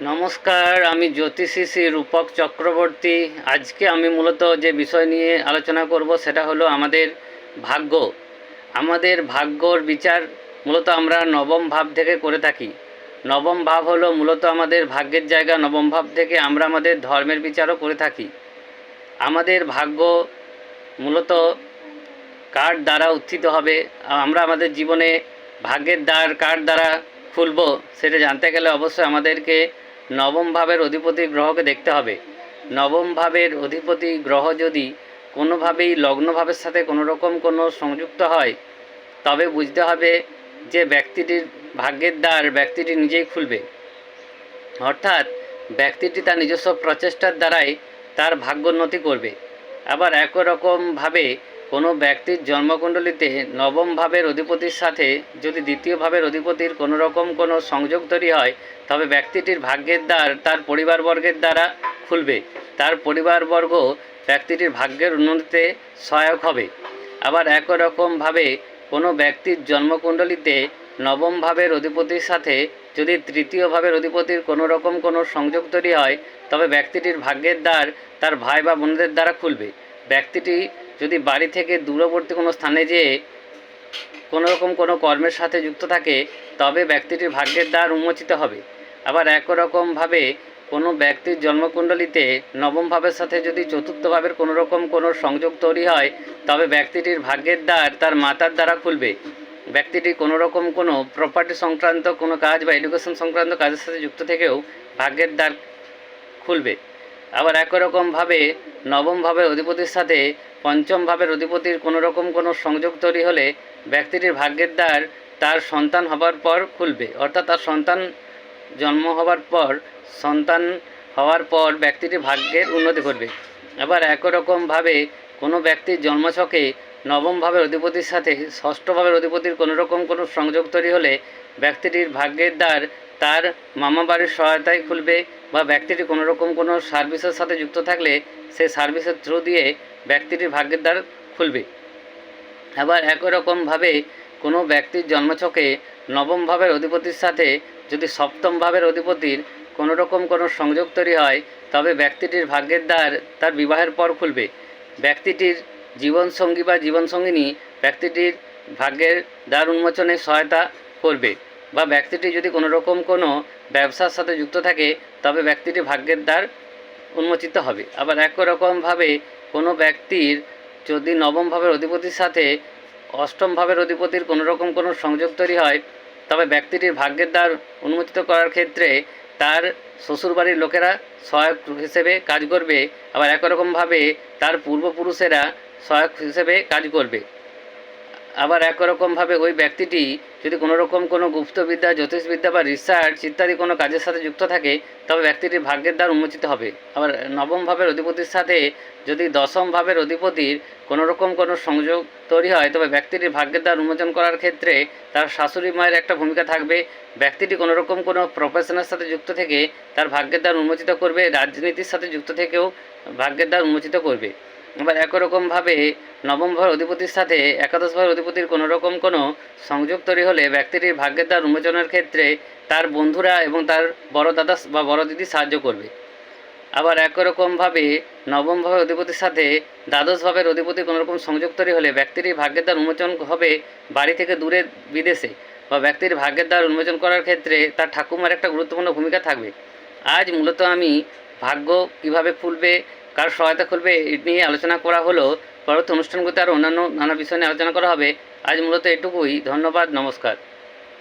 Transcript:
নমস্কার, আমি জ্যোতিষী শ্রী রূপক চক্রবর্তী। আজকে আমি মূলত যে বিষয় নিয়ে আলোচনা করব সেটা হলো আমাদের ভাগ্য। আমাদের ভাগ্যর বিচার মূলত আমরা নবম ভাব থেকে করে থাকি। নবম ভাব হলো মূলত আমাদের ভাগ্যের জায়গা। নবম ভাব থেকে আমরা আমাদের ধর্মের বিচারও করে থাকি। আমাদের ভাগ্য মূলত কার দ্বারা উত্থিত হবে? আমরা আমাদের জীবনে ভাগ্যের দ্বার কার দ্বারা খুলব সেটা জানতে গেলে অবশ্যই আমাদেরকে নবম ভাবের অধিপতি গ্রহকে দেখতে হবে। নবম ভাবের অধিপতি গ্রহ যদি কোনোভাবেই লগ্নভাবের সাথে কোনো রকম কোনো সংযুক্ত হয়, তবে বুঝতে হবে যে ব্যক্তিটির ভাগ্যের দ্বার ব্যক্তিটি নিজেই খুলবে। অর্থাৎ ব্যক্তিটি তার নিজস্ব প্রচেষ্টার দ্বারাই তার ভাগ্যোন্নতি করবে। আবার একই রকমভাবে কোনো ব্যক্তির জন্মকুণ্ডলিতে নবম ভাবের অধিপতির সাথে যদি দ্বিতীয় ভাবের অধিপতির কোনো রকম কোনো সংযোগ তৈরি হয়, তবে ব্যক্তিটির ভাগ্যের দ্বার তার পরিবারবর্গের দ্বারা খুলবে। তার পরিবারবর্গ ব্যক্তিটির ভাগ্যের উন্নতিতে সহায়ক হবে। আবার একই রকমভাবে কোনো ব্যক্তির জন্মকুণ্ডলিতে নবম ভাবের অধিপতির সাথে যদি তৃতীয় ভাবের অধিপতির কোনো রকম কোনো সংযোগ তৈরি হয়, তবে ব্যক্তিটির ভাগ্যের দ্বার তার ভাই বা বোনদের দ্বারা খুলবে। ব্যক্তিটি যদি বাড়ি থেকে দূরবর্তী কোনো স্থানে যেয়ে কোনো রকম কোনো কর্মের সাথে যুক্ত থাকে, তবে ব্যক্তিটির ভাগ্যের দ্বার উন্মোচিত হবে। আবার একরকমভাবে কোনো ব্যক্তির জন্মকুণ্ডলিতে নবম ভাবের সাথে যদি চতুর্থ ভাবের কোনো রকম কোনো সংযোগ তৈরি হয়, তবে ব্যক্তিটির ভাগ্যের দ্বার তার মাতার দ্বারা খুলবে। ব্যক্তিটি কোনো রকম কোনো প্রপার্টি সংক্রান্ত কোনো কাজ বা এডুকেশন সংক্রান্ত কাজের সাথে যুক্ত থেকেও ভাগ্যের দ্বার খুলবে। আবার একই রকমভাবে নবম অধিপতির সাথে পঞ্চম ভাবের অধিপতির কোনো রকম কোনো সংযোগ তৈরি হলে ব্যক্তিটির ভাগ্যের দ্বার তার সন্তান হবার পর খুলবে। অর্থাৎ তার সন্তান জন্ম হওয়ার পর, সন্তান হওয়ার পর ব্যক্তিটি ভাগ্যের উন্নতি করবে আবার একই রকমভাবে কোনো ব্যক্তির জন্মছকে নবম ভাবের অধিপতির সাথে ষষ্ঠ ভাবের অধিপতির কোনো রকম কোনো সংযোগ তৈরি হলে ব্যক্তিটির ভাগ্যের দ্বার তার মামা বাড়ির সহায়তায় খুলবে বা ব্যক্তিটি কোনো রকম কোনো সার্ভিসের সাথে যুক্ত থাকলে সেই সার্ভিসের থ্রু দিয়ে ব্যক্তিটির ভাগ্যের দ্বার খুলবে। আবার একই রকমভাবে কোনো ব্যক্তির জন্মছকে নবম ভাবের অধিপতির সাথে যদি সপ্তম ভাবের অধিপতির কোনো রকম কোনো সংযোগ তৈরি হয়, তবে ব্যক্তিটির ভাগ্যের দ্বার তার বিবাহের পর খুলবে। ব্যক্তিটির জীবনসঙ্গী বা জীবনসঙ্গিনী ব্যক্তিটির ভাগ্যের দ্বার উন্মোচনে সহায়তা করবে। বা ব্যক্তিটি যদি কোনো রকম কোনো ব্যবসার সাথে যুক্ত থাকে, তবে ব্যক্তিটি ভাগ্যের দ্বার উন্মোচিত হবে। আবার একই রকমভাবে কোনো ব্যক্তির যদি নবম ভাবের অধিপতির সাথে অষ্টম ভাবের অধিপতির কোনো রকম কোনো সংযোগ তৈরি হয়, তবে ব্যক্তিটির ভাগ্যের দ্বার উন্মোচিত করার ক্ষেত্রে তার শ্বশুরবাড়ির লোকেরা সহায়ক হিসেবে কাজ করবে। আবার একই রকমভাবে তার পূর্বপুরুষেরা সহায়ক হিসেবে কাজ করবে। আবার একই রকমভাবে ওই ব্যক্তিটি যদি কোনো রকম কোনো গুপ্তবিদ্যা, জ্যোতিষবিদ্যা বা রিসার্চ ইত্যাদি কোনো কাজের সাথে যুক্ত থাকে, তবে ব্যক্তিটির ভাগ্যের দ্বার উন্মোচিত হবে। আবার নবম ভাবের অধিপতির সাথে যদি দশম ভাবের অধিপতির কোনো রকম কোনো সংযোগ তৈরি হয়, তবে ব্যক্তিটির ভাগ্যের দ্বার উন্মোচন করার ক্ষেত্রে তার শাশুড়ি মায়ের একটা ভূমিকা থাকবে। ব্যক্তিটি কোনো রকম কোনো প্রফেশনের সাথে যুক্ত থেকে তার ভাগ্যের দ্বার উন্মোচিত করবে, রাজনীতির সাথে যুক্ত থেকেও ভাগ্যের দ্বার উন্মোচিত করবে। এবার একই রকমভাবে নবম অধিপতির সাথে একাদশ ভাবের অধিপতির কোনো রকম কোনো সংযোগ তৈরি হলে ব্যক্তিটির ভাগ্যের দ্বার উন্মোচনের ক্ষেত্রে তার বন্ধুরা এবং তার বড় দাদা বা বড় দিদি সাহায্য করবে। আবার একই রকমভাবে নবম অধিপতির সাথে দ্বাদশ ভাবের অধিপতির কোনো রকম সংযোগ তৈরি হলে ব্যক্তিটির ভাগ্যের দ্বার উন্মোচন হবে বাড়ি থেকে দূরে বিদেশে বা ব্যক্তির ভাগ্যের দ্বার উন্মোচন করার ক্ষেত্রে তার ঠাকুমার একটা গুরুত্বপূর্ণ ভূমিকা থাকবে। আজ মূলত আমি ভাগ্য কীভাবে খুলবে কার সহায়তা খুলবে নিয়ে আলোচনা করা হলো। পরবর্তী অনুষ্ঠানগুলোতে আরও অন্যান্য নানা বিষয় নিয়ে আলোচনা করা হবে। আজ মূলত এটুকুই। ধন্যবাদ, নমস্কার।